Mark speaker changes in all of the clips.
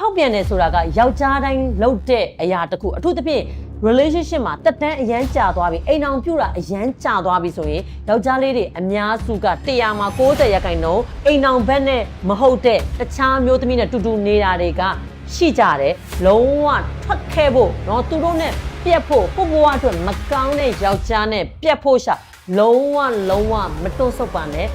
Speaker 1: ဖောက်ပြန်တယ်ဆိုတာကယောက်ျားတိုင်းလုပ်တဲ့အရာတစ်ခုအထူးသဖြင့် relationship မှာတက်တန်းအရန်ကြာသွားပြီအိမ်အောင်ပြုတာအရန်ကြာသွားပြီဆိုရင်ယောက်ျားလေးတွေအများစုက100မှာ90ရာခိုင်နှုန်းအိမ်အောင်ဘက်နဲ့မဟုတ်တဲ့တခြားမျိုးသမီးနဲ့တူတူနေတာတွေကရှိကြတယ်လုံးဝထွက်ခဲ့ဖို့เนาะသူတို့နဲ့ပြက်ဖို့ပုပ်ဘွားအတွက်မကောင်းတဲ့ယောက်ျားနဲ့ပြက်ဖို့ရှာလုံးဝလုံးဝမတွန့်ဆုတ်ပါနဲ့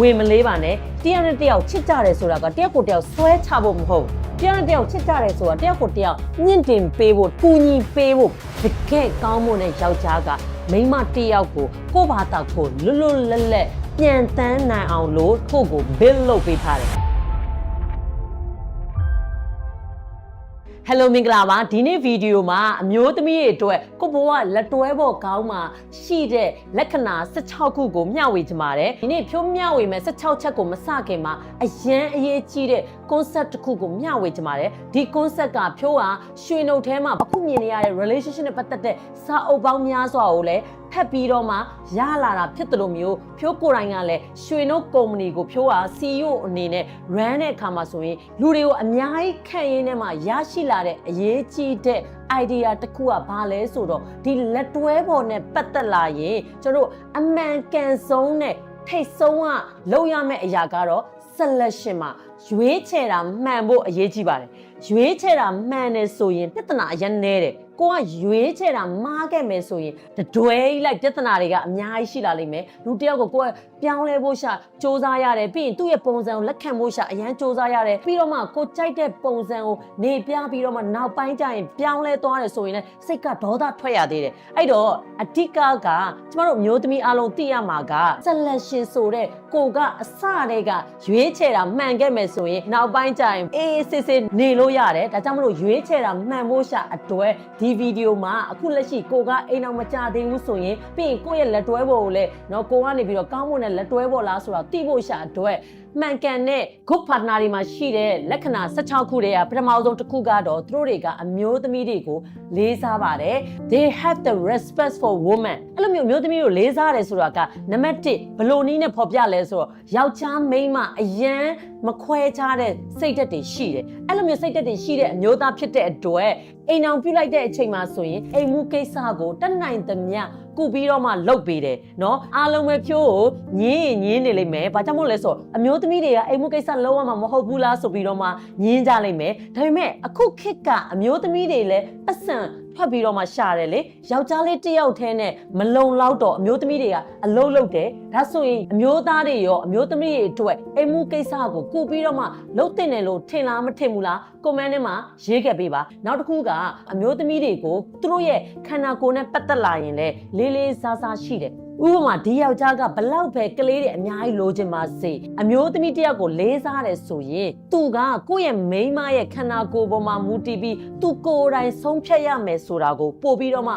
Speaker 1: ဝင်မလေးပါနဲ့တယောက်နဲ့တယောက်ချစ်ကြတယ်ဆိုတာကတယောက်ကိုတယောက်ဆွဲချဖို့မဟုတ်ဘူးတယောက်နဲ့တယောက်ချစ်ကြတယ်ဆိုတာတယောက်ကိုတယောက်ညှင့်တင်ပေးဖို့ကူညီပေးဖို့တကယ်ကောင်းမွန်တဲ့ယောက်ျားကမိန်းမတယောက်ကိုကိုယ့်ဘာသာကိုလွတ်လွတ်လပ်လပ်ပြန်တန်းနိုင်အောင်လို့ကိုယ့်ကို build လုပ်ပေးထားတယ် Hello မင်္ဂလာပါဒီနေ့ဗီဒီယိုမှာအမျိုးသမီးတွေအတွက်ကိုဘဝလက်တွဲပေါ်ကောင်းမှာရှိတဲ့လက္ခဏာ16ခုကိုမျှဝေချင်ပါတယ်ဒီနေ့ဖြိုးမျှဝေမဲ့16ချက်ကိုမစခင်မှာအရန်အရေးကြီးတဲ့ concept တစ်ခုကိုမျှဝေချင်ပါတယ်ဒီ concept ကဖြိုးဟာရွှေနှုတ်ထဲမှာအခုမြင်နေရတဲ့ relationship နဲ့ပတ်သက်တဲ့စာအုပ်ပေါင်းများစွာကိုလည်းဖက်ပြီးတော့မှရလာတာဖြစ်တယ်လို့မျိုးဖြိုးကိုယ်တိုင်ကလည်းရွှေနှုတ်ကုမ္ပဏီကိုဖြိုးဟာ CEO အနေနဲ့ run တဲ့အခါမှာဆိုရင်လူတွေကိုအများကြီးခံရင်းနဲ့မှရရှိလာတဲ့အရေးကြီးတဲ့ idea တစ်ခုကဘာလဲဆိုတော့ဒီလက်တွဲပေါ်နဲ့ပတ်သက်လာရင်ကျွန်တော်တို့အမှန်ကန်ဆုံးနဲ့ထိတ်ဆုံးကလုပ်ရမယ့်အရာကတော့ selection မှာ ရွေးချယ်တာမှန်ဖို့အရေးကြီးပါတယ်ရွေးချယ်တာမှန်တယ်ဆိုရင်ပြဿနာအရင်နဲတယ် ကိုကရွေးချယ်တာမှားခဲ့မယ်ဆိုရင်တတွဲကြီးလိုက်ပြဿနာတွေကအများကြီးရှိလာလိမ့်မယ်လူတစ်ယောက်ကိုကိုကပြောင်းလဲဖို့ရှာစူးစမ်းရတယ်ပြီးရင်သူ့ရဲ့ပုံစံကိုလက်ခံဖို့ရှာအရန်စူးစမ်းရတယ်ပြီးတော့မှကိုကြိုက်တဲ့ပုံစံကိုနေပြပြီးတော့မှနောက်ပိုင်းကျရင်ပြောင်းလဲသွားတယ်ဆိုရင်လည်းစိတ်ကဒေါသထွက်ရသေးတယ်အဲ့တော့အဓိကကကျမတို့မျိုးသမီးအားလုံးသိရမှာက selection ဆိုတဲ့ကိုကအစတည်းကရွေးချယ်တာမှန်ခဲ့မယ်ဆိုရင်နောက်ပိုင်းကျရင်အေးအေးဆေးဆေးနေလို့ရတယ်ဒါကြောင့်မလို့ရွေးချယ်တာမှန်ဖို့ရှာအတွက်ဒီဗီဒီယိုမှာအခုလက်ရှိကိုကအိမ်အောင်မကြသေးဘူးဆိုရင်ပြီးရင်ကိုယ့်ရဲ့လက်တွဲပေါ်ကိုလည်းနော်ကိုကနေပြီးတော့ကောင်းမွန်တဲ့လက်တွဲပေါ်လားဆိုတာသိဖို့ရှာအတွက် မှန်ကန်တဲ့ good partner တွေမှာရှိတဲ့လက္ခဏာ16ခုတည်းကပထမဆုံးတစ်ခုကတော့သူတို့တွေကအမျိုးသမီးတွေကိုလေးစားပါတယ် they have the respect for women အဲ့လိုမျိုးအမျိုးသမီးကိုလေးစားတယ်ဆိုတာကနံပါတ်1ဘယ်လိုနည်းနဲ့ဖော်ပြလဲဆိုတော့ယောက်ျားမိန်းမအရန်မခွဲခြားတဲ့စိတ်ဓာတ်တွေရှိတယ်အဲ့လိုမျိုးစိတ်ဓာတ်တွေရှိတဲ့အမျိုးသားဖြစ်တဲ့အတွက်အိမ်အောင်ပြုတ်လိုက်တဲ့အချိန်မှာဆိုရင်အိမ်မှုကိစ္စကိုတတ်နိုင်သမျှ ကုပြီးတော့မှလုတ်ပေးတယ်နော်အားလုံးပဲဖြိုးကိုညင်းညင်းနေလိမ့်မယ်ဘာကြောင့်မို့လဲဆိုအမျိုးသမီးတွေကအိမ်မှုကိစ္စလုံးဝမှမဟုတ်ဘူးလားဆိုပြီးတော့မှညင်းကြလိမ့်မယ်ဒါပေမဲ့အခုခေတ်ကအမျိုးသမီးတွေလည်းပတ်စံ ဖတ်ပြီးတော့မှရှာတယ်လေယောက်ျားလေးတစ်ယောက်တည်းနဲ့မလုံလောက်တော့အမျိုးသမီးတွေကအလုံးလုံးတယ်ဒါဆိုရင်အမျိုးသားတွေရောအမျိုးသမီးတွေအတွက်အိမ်မှုကိစ္စကိုကုပြီးတော့မှလှုပ်တင်တယ်လို့ထင်လားမထင်ဘူးလားကွန်မန့်ထဲမှာရေးခဲ့ပေးပါနောက်တစ်ခုကအမျိုးသမီးတွေကိုသူတို့ရဲ့ခန္ဓာကိုယ်နဲ့ပတ်သက်လာရင်လည်းလေးလေးစားစားရှိတယ် ဥပမာဒီယောက်ျားကဘလောက်ပဲကလေးတွေအများကြီးလိုချင်ပါစေအမျိုးသမီးတစ်ယောက်ကိုလေးစားတယ်ဆိုရင်သူကကိုယ့်ရဲ့မိန်းမရဲ့ခန္ဓာကိုယ်ပေါ်မှာမူတည်ပြီးသူကိုယ်တိုင်ဆုံးဖြတ်ရမယ်ဆိုတာကိုပို့ပြီးတော့မှ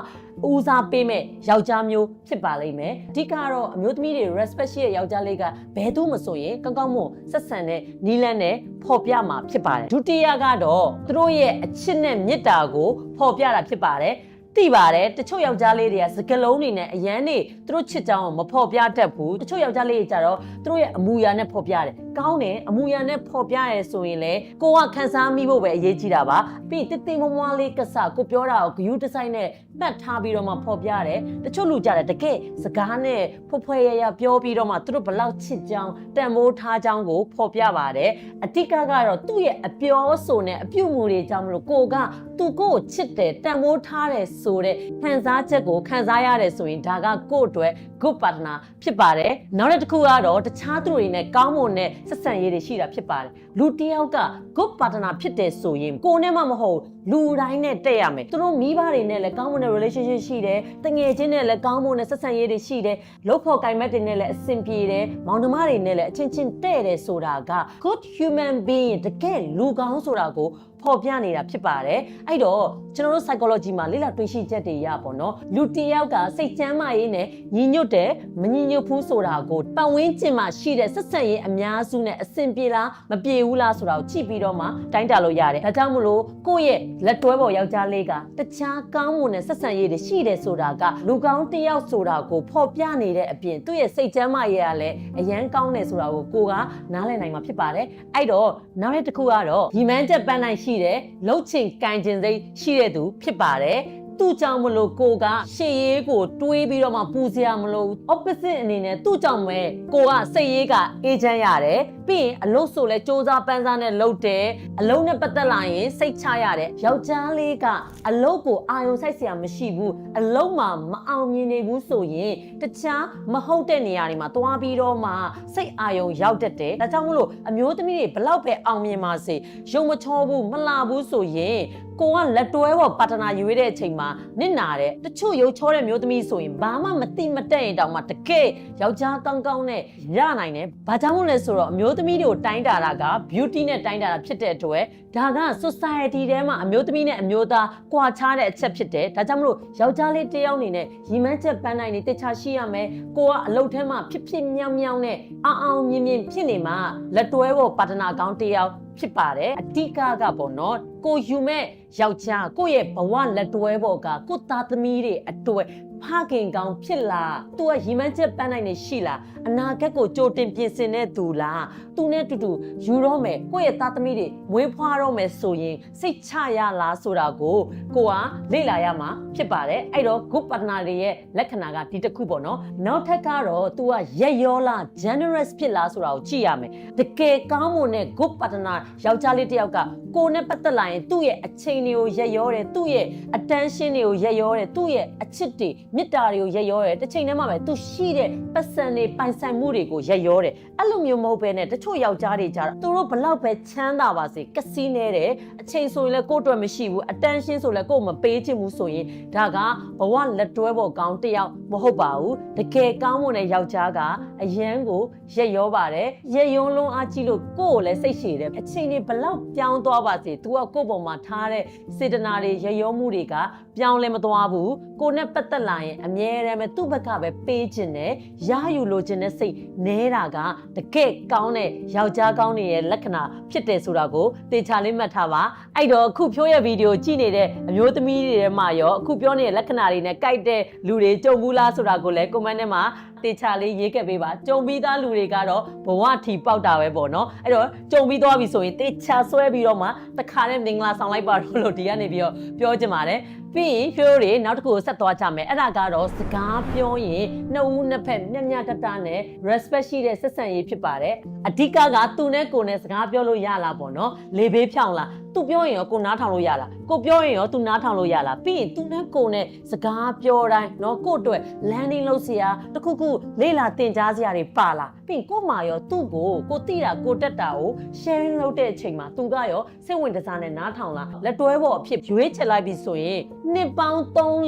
Speaker 1: ဦးစားပေးမဲ့ယောက်ျားမျိုးဖြစ်ပါလိမ့်မယ်အဓိကတော့အမျိုးသမီးတွေ respect ရှိတဲ့ယောက်ျားလေးကဘယ်သူမှမဆိုရင်ကောင်းကောင်းမွန်ဆက်ဆံတဲ့နီးလန်းနဲ့ဖော်ပြမှာဖြစ်ပါတယ်ဒုတိယကတော့သူတို့ရဲ့အချစ်နဲ့မေတ္တာကိုဖော်ပြတာဖြစ်ပါတယ် သိပါတယ်တချို့ယောက်ျားလေးတွေကစကလုံးတွေနဲ့အရန်နေသူတို့ချစ်ကြောင်းကိုမဖော်ပြတတ်ဘူးတချို့ယောက်ျားလေးတွေကြတော့သူတို့ရဲ့အမူအရာနဲ့ဖော်ပြတယ်ကောင်းတယ်အမူအရာနဲ့ဖော်ပြရဲဆိုရင်လေကိုကခန်းစားမိဖို့ပဲအရေးကြီးတာပါပြီးတိတိမွမွားလေးကစကိုပြောတာကိုဂယူးဒီဇိုင်းနဲ့ပတ်ထားပြီးတော့မှဖော်ပြတယ်တချို့လူကြတယ်တကယ်စကားနဲ့ဖွယ်ဖွယ်ရရပြောပြီးတော့မှသူတို့ဘလောက်ချစ်ကြောင်းတန်ဖိုးထားကြောင်းကိုဖော်ပြပါတယ်အတိတ်ကတော့သူ့ရဲ့အပြောဆိုနဲ့အပြုတ်မှုတွေကြောင့်မလို့ကိုကသူကိုကိုချစ်တယ်တန်ဖိုးထားတယ်ဆိုတဲ့ခံစားချက်ကိုခံစားရတယ်ဆိုရင်ဒါကကိုယ့်အတွက် good partner ဖြစ်ပါတယ်နောက်တစ်ခုကတော့တခြားသူတွေနဲ့ကောင်းမွန်တဲ့ဆက်ဆံရေးတွေရှိတာဖြစ်ပါတယ်လူတစ်ယောက်က good partner ဖြစ်တယ်ဆိုရင်ကိုယ်နဲ့မှမဟုတ်လူတိုင်းနဲ့တက်ရမယ်သူတို့မိဘတွေနဲ့လည်းကောင်းမွန်တဲ့ relationship ရှိတယ်တငယ်ချင်းနဲ့လည်းကောင်းမွန်တဲ့ဆက်ဆံရေးတွေရှိတယ်လုပ်ဖို့ကိုင်မက်တွေနဲ့လည်းအဆင်ပြေတယ်မောင်နှမတွေနဲ့လည်းအချင်းချင်းတဲ့တယ်ဆိုတာက good human being တကယ်လူကောင်းဆိုတာကို ဖော်ပြနေတာဖြစ်ပါတယ်အဲ့တော့ကျွန်တော်တို့ psychology မှာလေ့လာတွေ့ရှိရှိချက်တွေရပေါ့နော်လူတစ်ယောက်ကစိတ်ချမ်းမာရေးနဲ့ညီညွတ်တယ်မညီညွတ်ဘူးဆိုတာကိုပတ်ဝန်းကျင်မှာရှိတဲ့ဆက်ဆံရေးအများစုနဲ့အဆင်ပြေလားမပြေဘူးလားဆိုတာကိုကြည့်ပြီးတော့မှတိုင်းတာလို့ရတယ်ဒါကြောင့်မလို့ကိုယ့်ရဲ့လက်တွဲပေါ်ယောက်ျားလေးကတခြားကောင်းမွန်တဲ့ဆက်ဆံရေးတွေရှိတယ်ဆိုတာကလူကောင်းတစ်ယောက်ဆိုတာကိုဖော်ပြနေတဲ့အပြင်သူ့ရဲ့စိတ်ချမ်းမာရေးကလည်းအရန်ကောင်းတယ်ဆိုတာကိုကိုကနားလည်နိုင်မှာဖြစ်ပါတယ်အဲ့တော့နောက်တစ်ခုကတော့ရီမန်းချက်ပန်းနိုင်ရှိတဲ့လှုပ်ချင်ကန်ကျင်စိတ်ရှိတဲ့သူဖြစ်ပါတယ် သူ့ကြောင့်မလို့ကိုကရှေ့ရေးကိုတွေးပြီးတော့မှပူစရာမလိုဘူး opposite အနေနဲ့သူ့ကြောင့်ပဲကိုကစိတ်ရေးကအေးချမ်းရတယ်ပြီးရင်အလုပ်ဆိုလဲစ조사ပန်းစားနဲ့လုပ်တယ်အလုပ်နဲ့ပတ်သက်လာရင်စိတ်ချရတယ်ယောက်ျားလေးကအလုပ်ကိုအာရုံစိုက်စရာမရှိဘူးအလုပ်မှာမအောင်မြင်နေဘူးဆိုရင်တခြားမဟုတ်တဲ့နေရာတွေမှာသွားပြီးတော့မှစိတ်အာရုံရောက်တတ်တယ်ဒါကြောင့်မလို့အမျိုးသမီးတွေဘလောက်ပဲအောင်မြင်ပါစေရုံမချောဘူးမလာဘူးဆိုရင် ကိုကလက်တွဲပေါ်ပါတနာရွေးတဲ့အချိန်မှာနစ်နာတယ်တချို့ရုပ်ချောတဲ့မျိုးသမီးဆိုရင်ဘာမှမတိမတက်ရင်တောင်မှတကယ်ယောက်ျားကောင်းကောင်းနဲ့ရနိုင်တယ်ဘာကြောင့်မို့လဲဆိုတော့အမျိုးသမီးတွေကိုတိုင်းတာတာက beauty နဲ့တိုင်းတာတာဖြစ်တဲ့အတွက်ဒါက society ထဲမှာအမျိုးသမီးနဲ့အမျိုးသားကွာခြားတဲ့အချက်ဖြစ်တယ်ဒါကြောင့်မလို့ယောက်ျားလေးတစ်ယောက်အနေနဲ့ရီမန်းချက်ပန်းနိုင်နေတခြားရှိရမယ်ကိုကအလုပ်ထဲမှာဖြစ်ဖြစ်မြောင်မြောင်နဲ့အောင်အောင်မြင်မြင်ဖြစ်နေမှာလက်တွဲပေါ်ပါတနာကောင်းတစ်ယောက် ဖြစ်ပါတယ်အဓိကကပေါ့နော်ကိုယူမဲ့ယောက်ျားကိုယ့်ရဲ့ဘဝလက်တွဲပေါ်ကကိုယ့်သားသမီးတွေအတွေ့ ဖခင်ကောင်းဖြစ်လားသူကရီမန်းချက်ပန်းနိုင်နေရှိလားအနာဂတ်ကိုကြိုတင်ပြင်ဆင်တဲ့သူလားသူနဲ့တူတူယူတော့မယ်ကိုယ့်ရဲ့သားသမီးတွေမွေးဖွားတော့မယ်ဆိုရင်စိတ်ချရလားဆိုတာကိုကိုကလေ့လာရမှာဖြစ်ပါတယ်အဲ့တော့ good partner တွေရဲ့လက္ခဏာကဒီတစ်ခုပေါ့နော်နောက်ထပ်ကတော့ तू ကရက်ရောလား generous ဖြစ်လားဆိုတာကိုကြည့်ရမယ်တကယ်ကောင်းမွန်တဲ့ good partner ယောက်ျားလေးတစ်ယောက်ကကိုနဲ့ပတ်သက်လာရင်သူ့ရဲ့အချိန်တွေကိုရက်ရောတယ်သူ့ရဲ့ attention တွေကိုရက်ရောတယ်သူ့ရဲ့အချစ်တွေမေတ္တာတွေကိုရက်ရောတယ်တစ်ချိန်တည်းမှာပဲသူရှိတဲ့ပတ်စံတွေပိုင်ဆိုင်မှုတွေကိုရက်ရောတယ်အဲ့လိုမျိုးမဟုတ်ဘဲနဲ့တချို့ယောက်ျားတွေကြတော့သူတို့ဘလောက်ပဲချမ်းသာပါစေကစီးနေတယ်အချိန်ဆိုရင်လည်းကိုယ့်အတွက်မရှိဘူး attention ဆိုလည်းကိုယ့်မပေးချင်ဘူးဆိုရင်ဒါကဘဝလက်တွဲပေါ်ကောင်းတစ်ယောက်မဟုတ်ပါဘူးတကယ်ကောင်းမွန်တဲ့ယောက်ျားကအရန်ကိုရက်ရောပါတယ်ရက်ရုံလုံးအားကြည့်လို့ကိုယ့်ကိုလည်းစိတ်ရှည်တယ်အချိန်တွေဘလောက်ပြောင်းသွားပါစေ तू ကကိုယ့်ပေါ်မှာထားတဲ့စေတနာတွေရက်ရောမှုတွေက ပြောင်းလဲမသွားဘူးကိုနဲ့ပတ်သက်လာရင်အမြဲတမ်းပဲသူ့ဘက်ကပဲပေးခြင်းနဲ့ရယူလိုခြင်းနဲ့စိတ်နဲတာကတကယ်ကောင်းတဲ့ယောက်ျားကောင်းတွေရဲ့လက္ခဏာဖြစ်တယ်ဆိုတာကိုသေချာလေးမှတ်ထားပါအဲ့တော့အခုဖြိုးရဲ့ဗီဒီယိုကြည့်နေတဲ့အမျိုးသမီးတွေထဲမှာရောအခုပြောနေတဲ့လက္ခဏာတွေနဲ့ကြိုက်တဲ့လူတွေကြုံဘူးလားဆိုတာကိုလည်း comment ထဲမှာတေချာလေးရေးခဲ့ပေးပါကြုံပြီးသားလူတွေကတော့ဘဝထီပေါက်တာပဲပေါ့နော်အဲ့တော့ကြုံပြီးသွားပြီဆိုရင်တေချာဆွဲပြီးတော့မှတခါနဲ့မင်္ဂလာဆောင်လိုက်ပါတော့လို့ဒီကနေပြီးတော့ပြောချင်ပါတယ်ပြီးရင်ဖြိုးတွေနောက်တစ်ခုကိုဆက်သွားကြမယ်အဲ့ဒါကတော့စကားပြောရင်နှစ်ဦးနှစ်ဖက်မျက်မျက်တတနဲ့ respect ရှိတဲ့ဆက်ဆံရေးဖြစ်ပါတယ်အဓိကကသူနဲ့ကိုနဲ့စကားပြောလို့ရလားပေါ့နော်လေဘေးဖြောင်းလားသူပြောရင်ရောကိုနားထောင်လို့ရလားကိုပြောရင်ရောသူနားထောင်လို့ရလားပြီးရင်သူနဲ့ကိုနဲ့စကားပြောတိုင်းเนาะကို့အတွက် landing လုပ်เสียတခုခု ုလေ့လာသင်ကြားစရာတွေပါလားပြီးရင်ကို့မှာရောသူ့ကိုကိုတိတာကိုတက်တာကို sharing လုပ်တဲ့အချိန်မှာသူကရောစိတ်ဝင်တစားနဲ့နားထောင်လားလက်တွဲဖို့အဖြစ်ရွေးချယ်လိုက်ပြီဆိုရင်နှစ်ပေါင်း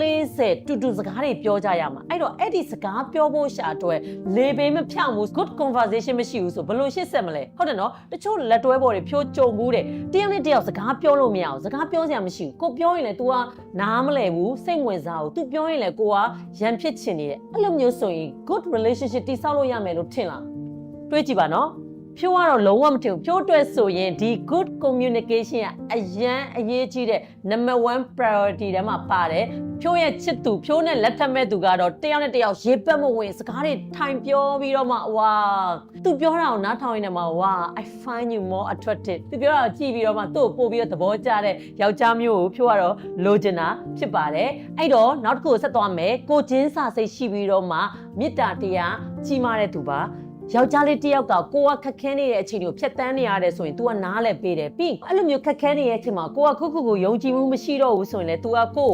Speaker 1: 340တူတူစကားတွေပြောကြရမှာအဲ့တော့အဲ့ဒီစကားပြောဖို့ရှာအတွက်လေဘေးမဖြောင်းဘူး good conversation မရှိဘူးဆိုဘယ်လိုရှစ်ဆက်မလဲဟုတ်တယ်နော်တချို့လက်တွဲပေါ်တွေဖြိုးကြုံဘူးတဲ့တယောက်နဲ့တယောက်စကားပြောလို့မရအောင်စကားပြောစရာမရှိဘူးကိုပြောရင်လည်း तू ကနားမလဲဘူးစိတ်ဝင်စားဘူး तू ပြောရင်လည်းကိုကရန်ဖြစ်ချင်နေတယ်အဲ့လိုမျိုးဆိုရင် good relationship တိဆောက်လို့ရမယ်လို့ထင်လားတွေးကြည့်ပါနော် ဖြိုးကတော့လုံးဝမထင်ဘူးဖြိုးအတွက်ဆိုရင်ဒီ good communication ကအရန်အရေးကြီးတဲ့ number 1 priority ထဲမှာပါတယ်ဖြိုးရဲ့ချစ်သူဖြိုးနဲ့လက်ထပ်မဲ့သူကတော့တယောက်နဲ့တယောက်ရေပက်မဝင်စကားတွေထိုင်ပြောပြီးတော့မှဝါသူပြောတာကိုနားထောင်ရင်လည်းမှဝါ I find you more attractive သူပြောတာကိုကြည့်ပြီးတော့မှသူ့ကိုပို့ပြီးတော့သဘောကျတဲ့ယောက်ျားမျိုးကိုဖြိုးကတော့လိုချင်တာဖြစ်ပါတယ်အဲ့တော့နောက်တစ်ခုကိုဆက်သွားမယ်ကိုချင်းစာစိတ်ရှိပြီးတော့မှမေတ္တာတရားကြီးမားတဲ့သူပါ ယောက်ျားလေးတစ်ယောက်ကကိုကခက်ခဲနေတဲ့အချိန်ကိုဖြတ်တန်းနေရတယ်ဆိုရင် तू ကနားလဲပေးတယ်ပြီးအဲ့လိုမျိုးခက်ခဲနေတဲ့အချိန်မှာကိုကခုခုကိုယုံကြည်မှုမရှိတော့ဘူးဆိုရင်လေ तू ကကို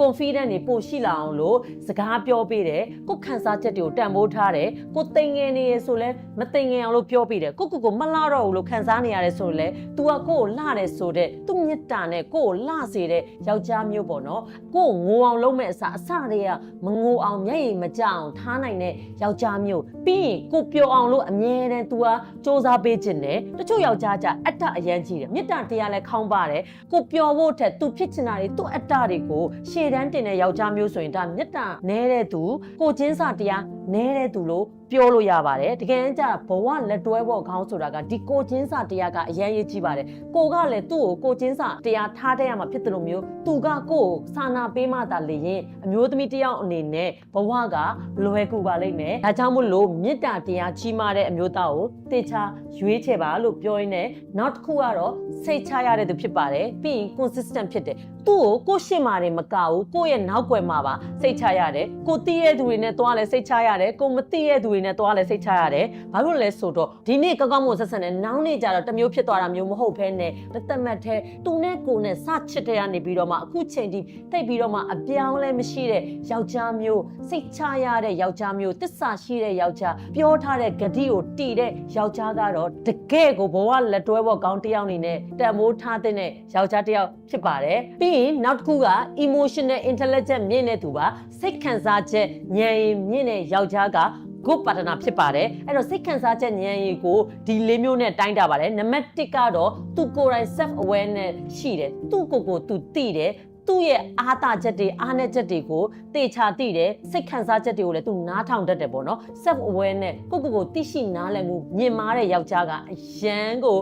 Speaker 1: ကို confident နေပို့ရှိလာအောင်လို့စကားပြောပေးတယ်ကိုခံစားချက်တွေကိုတန်ဖိုးထားတယ်ကိုတိမ်ငယ်နေရဆိုလဲမတိမ်ငယ်အောင်လို့ပြောပေးတယ်ကိုကိုကိုမလှတော့ဘူးလို့ခံစားနေရတယ်ဆိုရင်လေ तू ကကိုကိုလှတယ်ဆိုတဲ့သူ့မြတ်တာနဲ့ကိုကိုလှစေတဲ့ယောက်ျားမျိုးပေါ့နော်ကိုကိုငိုအောင်လုပ်မဲ့အစားအစတွေကမငိုအောင်မျက်ရည်မကြအောင်ထားနိုင်တဲ့ယောက်ျားမျိုးပြီးရင်ကိုပြော အောင်လို့အမြဲတမ်း तू ကစူးစမ်းပေးခြင်းနဲ့တချို့ယောက်ျားကြအတ္တအရန်ကြီးတယ်မေတ္တာတရားလည်းခေါင်းပါတယ်ကိုပျော်ဖို့ထက် तू ဖြစ်ချင်တာတွေသူ့အတ္တတွေကိုရှေ့တန်းတင်တဲ့ယောက်ျားမျိုးဆိုရင်ဒါမေတ္တာနဲတဲ့သူကိုချင်းစာတရားနဲတဲ့သူလို့ ပြောလို့ရပါတယ်တကယ်တမ်းကျဘဝလက်တွဲဖို့ခေါင်းဆိုတာကဒီကိုချင်းစာတရားကအရန်ရေးကြီးပါတယ်ကိုကလည်းသူ့ကိုကိုချင်းစာတရားထားတဲ့ရမှာဖြစ်တယ်လို့မျိုးသူကကိုယ့်ကိုစာနာပေးမှသာလေရင်အမျိုးသမီးတစ်ယောက်အနေနဲ့ဘဝကလွယ်ကူပါလိမ့်မယ်ဒါကြောင့်မို့လို့မေတ္တာတရားကြီးမားတဲ့အမျိုးသားကိုတေချာရွေးချယ်ပါလို့ပြောရင်းနဲ့နောက်တစ်ခုကတော့စိတ်ချရတဲ့သူဖြစ်ပါတယ်ပြီးရင် consistent ဖြစ်တယ်သူ့ကိုကိုယ့်ရှင်းမာတယ်မကဘူးကိုယ့်ရဲ့နောက်ွယ်မှာပါစိတ်ချရတယ်ကိုသိတဲ့သူတွေနဲ့တွားလဲစိတ်ချရတယ်ကိုမသိတဲ့သူတွေနဲ့တွားလဲစိတ်ချရတယ်ဘာလို့လဲဆိုတော့ဒီနေ့ကောင်းကောင်းမွန်ဆက်ဆက်နဲ့နောင်နေ့ကျတော့တစ်မျိုးဖြစ်သွားတာမျိုးမဟုတ်ဘဲနဲ့တစ်သက်မှတ်တဲ့သူနဲ့ကိုနဲ့စချစ်တဲ့ကနေပြီးတော့မှအခုချိန်ထိတိတ်ပြီးတော့မှအပြောင်းလဲမရှိတဲ့ယောက်ျားမျိုးစိတ်ချရတဲ့ယောက်ျားမျိုးတစ္ဆာရှိတဲ့ယောက်ျားပြောထားတဲ့ဂတိကိုတီးတဲ့ယောက်ျားကတော့တကယ်ကိုဘဝလက်တွဲဘောကောင်းတစ်ယောက်အနေနဲ့တန်မိုးထားတဲ့ယောက်ျားတစ်ယောက်ဖြစ်ပါတယ်ပြီးရင်နောက်တစ်ခုက emotional intelligent မြင့်တဲ့သူပါစိတ်ခံစားချက်ဉာဏ်ရည်မြင့်တဲ့ယောက်ျားက good partner ဖြစ်ပါတယ်အဲ့တော့စိတ်ခံစားချက်ဉာဏ်ရည်ကိုဒီလေးမျိုးနဲ့တိုင်းတာပါတယ်နံပါတ်1ကတော့သူကိုယ်တိုင် self awareness ရှိတယ်သူ့ကိုယ်ကိုသူသိတယ်သူ့ရဲ့အားသာချက်တွေအားနည်းချက်တွေကိုတေချာသိတယ်စိတ်ခံစားချက်တွေကိုလည်းသူနားထောင်တတ်တယ်ပေါ့နော် self awareness ကိုယ့်ကိုယ်ကိုသိရှိနားလည်မှုမြင်မာတဲ့ယောက်ျားကအရန်ကို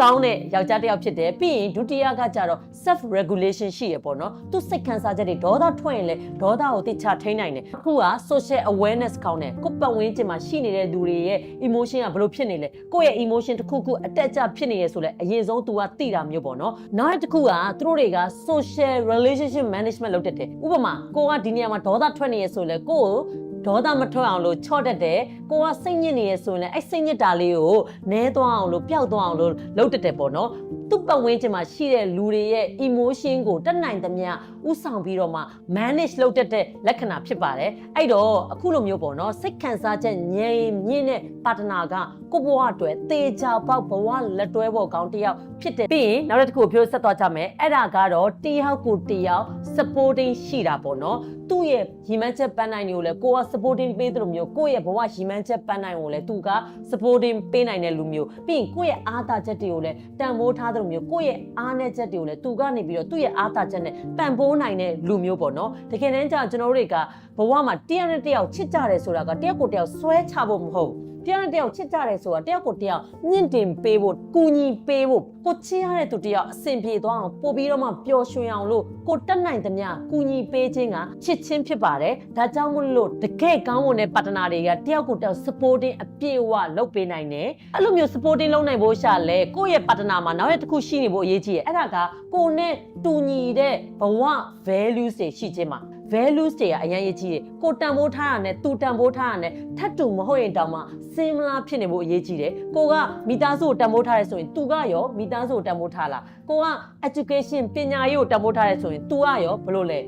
Speaker 1: ကောင်းတဲ့ယောက်ျားတစ်ယောက်ဖြစ်တယ်ပြီးရင်ဒုတိယကကြတော့ self regulation ရှိရပေါ့နော်သူစိတ်ခံစားချက်တွေဒေါသထွက်ရင်လည်းဒေါသကိုတိချထိန်းနိုင်တယ်အခုက social awareness ကောင်းတယ်ကိုယ့်ပတ်ဝန်းကျင်မှာရှိနေတဲ့သူတွေရဲ့ emotion ကဘယ်လိုဖြစ်နေလဲကိုယ့်ရဲ့ emotion တစ်ခုခုအတက်အကျဖြစ်နေရဆိုလဲအရင်ဆုံး तू ကသိတာမျိုးပေါ့နော်နောက်တစ်ခုကသူတို့တွေက social relationship management လုပ်တတ်တယ်ဥပမာကိုကဒီနေရာမှာဒေါသထွက်နေရဆိုလဲကိုယ့်ကို ဒေါသမထွက်အောင်လို့ချော့တတ်တယ်ကိုကစိတ်ညစ်နေရဆိုရင်လည်းအဲ့စိတ်ညစ်တာလေးကိုနဲသွားအောင်လို့ပျောက်သွားအောင်လို့လုပ်တတ်တယ်ပေါ့နော် သူ့ပတ်ဝန်းကျင်မှာရှိတဲ့လူတွေရဲ့ emotion ကိုတက်နိုင်သမျှဥဆောင်ပြီးတော့မှ manage လုပ်တတ်တဲ့လက္ခဏာဖြစ်ပါတယ်အဲ့တော့အခုလိုမျိုးပေါ့နော်စိတ်ခံစားချက်ငြိမ်မြင့်တဲ့ပါတနာကကိုယ့်ဘဝအတွက်တေချာပေါက်ဘဝလက်တွဲဖို့ကောင်းတစ်ယောက်ဖြစ်တယ်ပြီးရင်နောက်တစ်ခုကိုပြောဆက်သွားကြမယ်အဲ့ဒါကတော့တယောက်ကိုတယောက် supporting ရှိတာပေါ့နော်သူ့ရဲ့ရီမန်းချက်ပန်းနိုင်တွေကိုလည်းကိုက supporting ပေးသလိုမျိုးကိုယ့်ရဲ့ဘဝရီမန်းချက်ပန်းနိုင်ကိုလည်းသူက supporting ပေးနိုင်တဲ့လူမျိုးပြီးရင်ကိုယ့်ရဲ့အားသာချက်တွေကိုလည်းတန်ဖိုးထားသလိုမျိုးကိုယ့်ရဲ့အားနည်းချက်တွေကိုလည်းသူကနေပြီးတော့သူ့ရဲ့အားသာချက်နဲ့ပံ့ပိုးနိုင်တဲ့လူမျိုးပေါ့နော်တကယ်တမ်းကျကျွန်တော်တို့တွေကဘဝမှာတယောက်နဲ့တယောက်ချစ်ကြတယ်ဆိုတာကတယောက်ကိုတယောက်ဆွဲချဖို့မဟုတ်ဘူး တယောက်နဲ့တယောက်ချစ်ကြတယ်ဆိုတာတယောက်ကိုတယောက်မြင့်တင်ပေးဖို့ကူညီပေးဖို့ကိုချစ်ရတဲ့သူတယောက်အဆင်ပြေသွားအောင်ပို့ပြီးတော့မှပျော်ရွှင်အောင်လို့ကိုတက်နိုင်သမျှကူညီပေးခြင်းကချစ်ချင်းဖြစ်ပါတယ်ဒါကြောင့်မို့လို့တကယ်ကောင်းမွန်တဲ့ပါတနာတွေကတယောက်ကိုတယောက် supporting အပြည့်အဝလုပ်ပေးနိုင်တယ်အဲ့လိုမျိုး supporting လုပ်နိုင်ဖို့ရှာလဲကိုယ့်ရဲ့ပါတနာမှာနောက်ရက်တစ်ခုရှိနေဖို့အရေးကြီးတယ်အဲ့ဒါကကိုနဲ့တူညီတဲ့ဘဝ values တွေရှိခြင်းမှာ values တွေကအရင်ရေးကြီးတယ်ကိုတန်ဖိုးထားတာနဲ့သူတန်ဖိုးထားတာနဲ့ထပ်တူမဟုတ်ရင်တောင်မှ similar ဖြစ်နေဖို့အရေးကြီးတယ်ကိုကမိသားစုကိုတန်ဖိုးထားရဲဆိုရင်သူကရောမိသားစုကိုတန်ဖိုးထားလားကိုက education ပညာရေးကိုတန်ဖိုးထားရဲဆိုရင် तू ကရောဘယ်လိုလဲ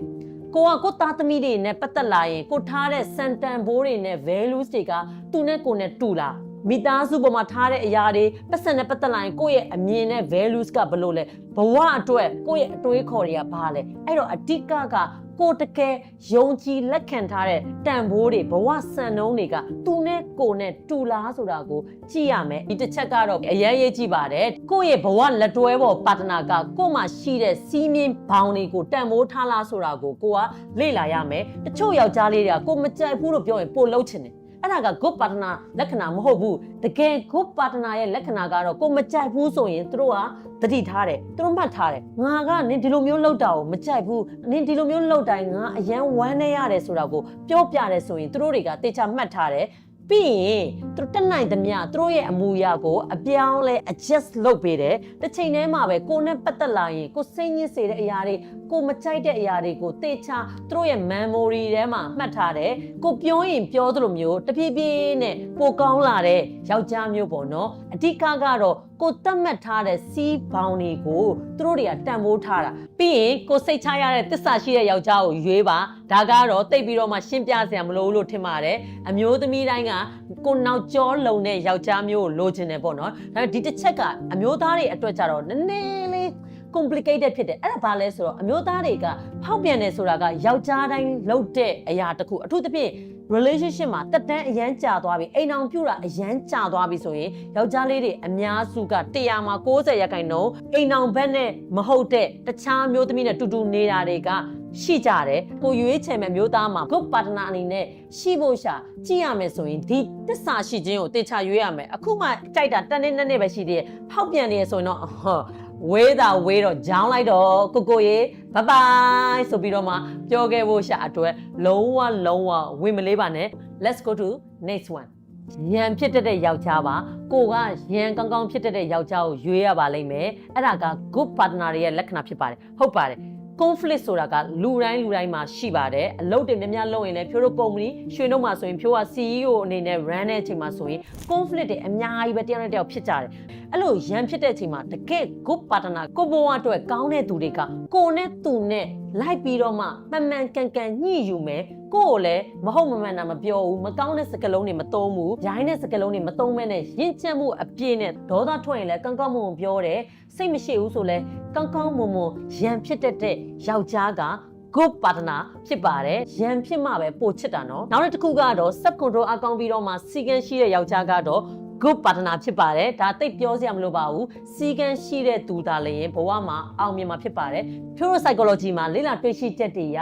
Speaker 1: ကိုကကိုသားသမီးတွေနဲ့ပတ်သက်လာရင်ကိုထားတဲ့စံတန်ဘိုးတွေနဲ့ values တွေကသူနဲ့ကိုနဲ့တူလား မိသားစုပေါ်မှာထားတဲ့အရာတွေပတ်စံနဲ့ပတ်သက်လာရင်ကိုယ့်ရဲ့အမြင်နဲ့ values ကဘယ်လိုလဲဘဝအတွက်ကိုယ့်ရဲ့အတွေးခေါ်တွေကဘာလဲအဲ့တော့အဓိကကကိုတကယ်ယုံကြည်လက်ခံထားတဲ့တန်ဖိုးတွေဘဝစံနှုန်းတွေကသူနဲ့ကိုနဲ့တူလားဆိုတာကိုကြည့်ရမယ်ဒီတစ်ချက်ကတော့အရင်ရေးကြည့်ပါတယ်ကိုယ့်ရဲ့ဘဝလက်တွဲပေါ်ပါတနာကကို့မှာရှိတဲ့စီးမြင်ဘောင်တွေကိုတန်ဖိုးထားလားဆိုတာကိုကိုကလေ့လာရမယ်တချို့ယောက်ျားလေးတွေကကိုမကြိုက်ဘူးလို့ပြောရင်ပို့လှုပ်ချင်တယ် အဲ့ဒါက good partner လက္ခဏာမဟုတ်ဘူးတကယ် good partner ရဲ့လက္ခဏာကတော့ကိုမကြိုက်ဘူးဆိုရင်သူတို့ကတတိထားတယ်သူတို့မှတ်ထားတယ်ငါကနင်ဒီလိုမျိုးလောက်တာကိုမကြိုက်ဘူးနင်ဒီလိုမျိုးလောက်တိုင်းငါအရန်ဝမ်းနေရတယ်ဆိုတာကိုပြောပြတယ်ဆိုရင်သူတို့တွေကတေချာမှတ်ထားတယ် ပြီးရင်သူတို့တက်နိုင်သမျှသူတို့ရဲ့အမူအရာကိုအပြောင်းလဲ adjust လုပ်ပေးတယ်တစ်ချိန်တည်းမှာပဲကိုနဲ့ပတ်သက်လာရင်ကိုစိတ်ညစ်စေတဲ့အရာတွေကိုမကြိုက်တဲ့အရာတွေကိုတေချာသူတို့ရဲ့ memory ထဲမှာမှတ်ထားတယ်ကိုပြောရင်ပြောသလိုမျိုးတဖြည်းဖြည်းနဲ့ပိုကောင်းလာတဲ့ယောက်ျားမျိုးပေါ့နော်အဓိကကတော့ကိုတတ်မှတ်ထားတဲ့စီးဘောင်တွေကိုသူတို့တွေကတန်ဖိုးထားတာပြီးရင်ကိုစိတ်ချရတဲ့တစ္ဆာရှိတဲ့ယောက်ျားကိုရွေးပါဒါကတော့တိတ်ပြီးတော့မှရှင်းပြစရာမလိုဘူးလို့ထင်ပါတယ်အမျိုးသမီးတိုင်းကကိုနောက်ကျောလုံတဲ့ယောက်ျားမျိုးကိုလိုချင်တယ်ပေါ့နော်ဒါပေမဲ့ဒီတစ်ချက်ကအမျိုးသားတွေအတွက်ကြတော့နည်းနည်းလေး complicated ဖြစ်တယ်အဲ့ဒါဘာလဲဆိုတော့အမျိုးသားတွေကဖောက်ပြန်တယ်ဆိုတာကယောက်ျားတိုင်းလုပ်တဲ့အရာတစ်ခုအထူးသဖြင့် relationship မှာတက်တန်းအရန်ကြာသွားပြီအိမ်အောင်ပြူတာအရန်ကြာသွားပြီဆိုရင်ယောက်ျားလေးတွေအများစုက100မှာ90ရာခိုင်နှုန်းအိမ်အောင်ဘက်နဲ့မဟုတ်တဲ့တခြားမျိုးသမီးနဲ့တူတူနေတာတွေကရှိကြတယ်ကိုရွေးချယ်မဲ့မျိုးသားမှာ good partner အနေနဲ့ရှိဖို့ရှာကြည့်ရမယ်ဆိုရင်ဒီတစ္ဆာရှိခြင်းကိုတင်ချရွေးရမယ်အခုမှကြိုက်တာတနေ့နဲ့နေ့ပဲရှိသေးတယ်ဖောက်ပြန်နေရဆိုရင်တော့ဟော ဝေးတာဝေးတော့ဂျောင်းလိုက်တော့ကိုကိုရေဘဘိုင်ဆိုပြီးတော့မှပြောခဲ့ဖို့ရှာအတွက်လုံးဝလုံးဝဝင်မလေးပါနဲ့ let's go to next one ရန်ဖြစ်တတ်တဲ့ယောက်ျားပါကိုကရန်ကောင်းကောင်းဖြစ်တတ်တဲ့ယောက်ျားကိုရွေးရပါလိမ့်မယ်အဲ့ဒါက good partner ရဲ့လက္ခဏာဖြစ်ပါတယ်ဟုတ်ပါတယ် conflict ဆိုတာကလူတိုင်းလူတိုင်းမှာရှိပါတယ်အလုပ်တွေများများလုပ်ရင်လည်းဖြိုးတို့ကုမ္ပဏီရွှေတို့မှာဆိုရင်ဖြိုးက CEO အနေနဲ့ run တဲ့အချိန်မှာဆိုရင် conflict တွေအများကြီးပဲတယောက်နဲ့တယောက်ဖြစ်ကြတယ်အဲ့လိုရန်ဖြစ်တဲ့အချိန်မှာတကယ် good partner ကိုဘဝအတွက်ကောင်းတဲ့သူတွေကကိုနဲ့သူနဲ့လိုက်ပြီးတော့မှမှန်မှန်ကန်ကန်ညှိယူမယ် ကိုကိုလည်းမဟုတ်မမှန်တာမပြောဘူးမကောင်းတဲ့စကားလုံးတွေမသုံးဘူးရိုင်းတဲ့စကားလုံးတွေမသုံးမဲနဲ့ရင့်ကျက်မှုအပြည့်နဲ့ဒေါသထွက်ရင်လည်းကောင်းကောင်းမွန်မွန်ပြောတယ်စိတ်မရှိဘူးဆိုလဲကောင်းကောင်းမွန်မွန်ရန်ဖြစ်တတ်တဲ့ယောက်ျားက good partner ဖြစ်ပါတယ်ရန်ဖြစ်မှပဲပို့ချစ်တာနော်နောက်တစ်ခုကတော့ sub control အကောင်းပြီးတော့မှစီကန်းရှိတဲ့ယောက်ျားကတော့ good partner ဖြစ်ပါတယ်ဒါတိတ်ပြောစရာမလိုပါဘူးစီကန်းရှိတဲ့သူဒါလည်းရင်ဘဝမှာအောင်မြင်မှာဖြစ်ပါတယ် pure psychology မှာလေ့လာတွေ့ရှိချက်တွေအရ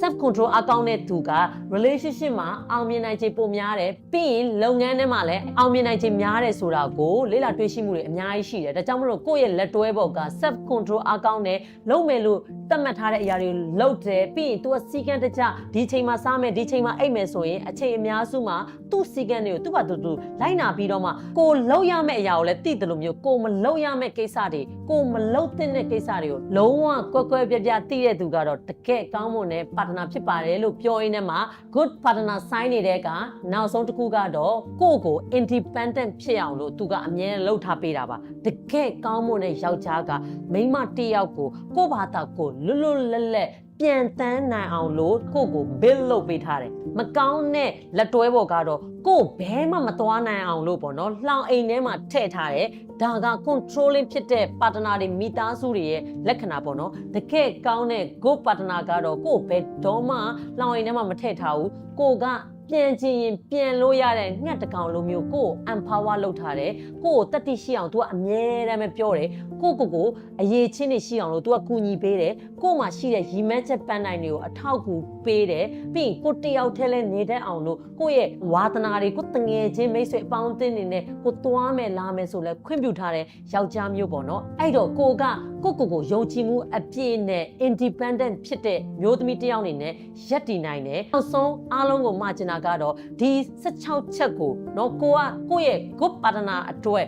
Speaker 1: self control အကောင်းတဲ့သူက relationship မှာအောင်မြင်နိုင်ခြေပိုများတယ်ပြီးရင်လုပ်ငန်းထဲမှာလည်းအောင်မြင်နိုင်ခြေများတယ်ဆိုတာကိုလေ့လာတွေ့ရှိမှုတွေအများကြီးရှိတယ်ဒါကြောင့်မလို့ကိုယ့်ရဲ့လက်တွဲဘောက်က self control အကောင်းတဲ့လုပ်မယ်လို့သတ်မှတ်ထားတဲ့အရာတွေကိုလုပ်တယ်ပြီးရင် तू ကစီကံတကြဒီချိန်မှာစားမယ်ဒီချိန်မှာအိပ်မယ်ဆိုရင်အချိန်အများစုမှာ သူ့စီကံတွေကိုသူ့ဘာသူသူလိုက်နာပြီးတော့မှကိုလုပ်ရမယ့်အရာကိုလည်းသိတယ်လို့မျိုးကိုမလုပ်ရမယ့်ကိစ္စတွေကိုမလုပ်သင့်တဲ့ကိစ္စတွေကိုလုံးဝကွက်ကွက်ပြပြသိတဲ့သူကတော့တကယ်ကောင်းမွန်တဲ့ partner ဖြစ်ပါတယ်လို့ပြောရင်းနဲ့မှာ good partner sign နေတဲ့ကနောက်ဆုံးတစ်ခုကတော့ကိုယ့်ကို independent ဖြစ်အောင်လို့သူကအမြဲလှုပ်ထားပေးတာပါတကယ်ကောင်းမွန်တဲ့ယောက်ျားကမိန်းမတစ်ယောက်ကိုကိုယ့်ဘာသာကိုလွတ်လွတ်လပ်လပ် ပြန်တန်းနိုင်အောင်လို့ကိုယ့်ကို build လုပ်ပေးထားတယ်မကောင်းတဲ့လက်တွဲပေါ်ကတော့ကိုယ်ဘဲမှမသွားနိုင်အောင်လို့ပေါ့နော်လှောင်အိမ်ထဲမှာထည့်ထားတယ်ဒါက controlling ဖြစ်တဲ့ partner တွေမိသားစုတွေရဲ့လက္ခဏာပေါ့နော်တကယ်ကောင်းတဲ့ good partner ကတော့ကိုယ်ဘယ်တော့မှလှောင်အိမ်ထဲမှာမထည့်ထားဘူးကိုက ပြန်ချင်ရင်ပြန်လို့ရတဲ့ငှက်တစ်ကောင်လိုမျိုးကိုယ် empower လုပ်ထားတယ်ကိုယ်တတိရှိအောင် तू ကအမြဲတမ်းပဲပြောတယ်ကိုကိုကိုအရေးချင်းနေရှိအောင်လို့ तू ကကူညီပေးတယ်ကို့မှာရှိတဲ့ရီမန်းချက်ပန်းနိုင်တွေကိုအထောက်ကူပေးတယ်ပြီးရင်ကိုတယောက်တည်းလဲနေတတ်အောင်လို့ကိုယ့်ရဲ့ဝါသနာတွေကိုတငယ်ချင်းမိတ်ဆွေအပေါင်းအသင်းတွေနဲ့ကိုသွားမယ်လာမယ်ဆိုလဲခွင့်ပြုထားတဲ့ယောက်ျားမျိုးပေါ့နော်အဲ့တော့ကိုက ကိုကိုကိုယုံကြည်မှုအပြည့်နဲ့ independent ဖြစ်တဲ့မျိုးသမီးတစ်ယောက်အနေနဲ့ရက်တည်နိုင်တယ်နောက်ဆုံးအားလုံးကိုမှကျင်တာကတော့ဒီ16ချက်ကိုเนาะကိုကကိုယ့်ရဲ့ good partner အတွက်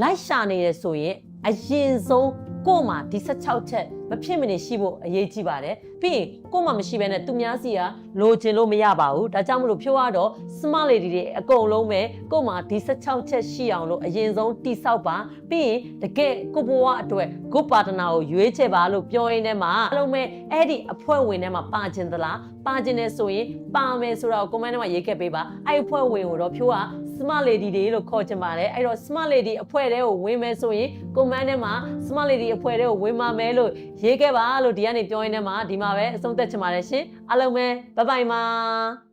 Speaker 1: လိုက်ရှာနေရဆိုရင်အရင်ဆုံး ကို့မှာဒီ16ချက်မဖြစ်မနေရှိဖို့အရေးကြီးပါတယ်ပြီးရင်ကို့မှာမရှိဘဲနဲ့သူများစီကလိုချင်လို့မရပါဘူးဒါကြောင့်မလို့ဖြိုးရတော့ smart lady တွေအကုန်လုံးပဲကို့မှာဒီ16ချက်ရှိအောင်လို့အရင်ဆုံးတိဆောက်ပါပြီးရင်တကယ်ကိုဘဝအတွက် good partner ကိုရွေးချယ်ပါလို့ပြောရင်းနဲ့မှာအလုံးမဲ့အဲ့ဒီအဖွဲ့ဝင်ထဲမှာပါခြင်းသလားပါခြင်းနဲ့ဆိုရင်ပါမယ်ဆိုတော့ comment ထဲမှာရေးခဲ့ပေးပါအဲ့အဖွဲ့ဝင်ကိုတော့ဖြိုးက smart lady တွေလို့ခေါ်ချင်ပါတယ်အဲ့တော့ smart lady အဖွဲ့တဲကိုဝင်မယ်ဆိုရင် comment ထဲမှာ smart lady အဖွဲ့တဲကိုဝင်ပါမယ်လို့ရေးခဲ့ပါလို့ဒီကနေပြောရင်းနဲ့မှာဒီမှာပဲအဆုံးသတ်ချင်ပါတယ်ရှင်အားလုံးပဲဘိုင်ဘိုင်ပါ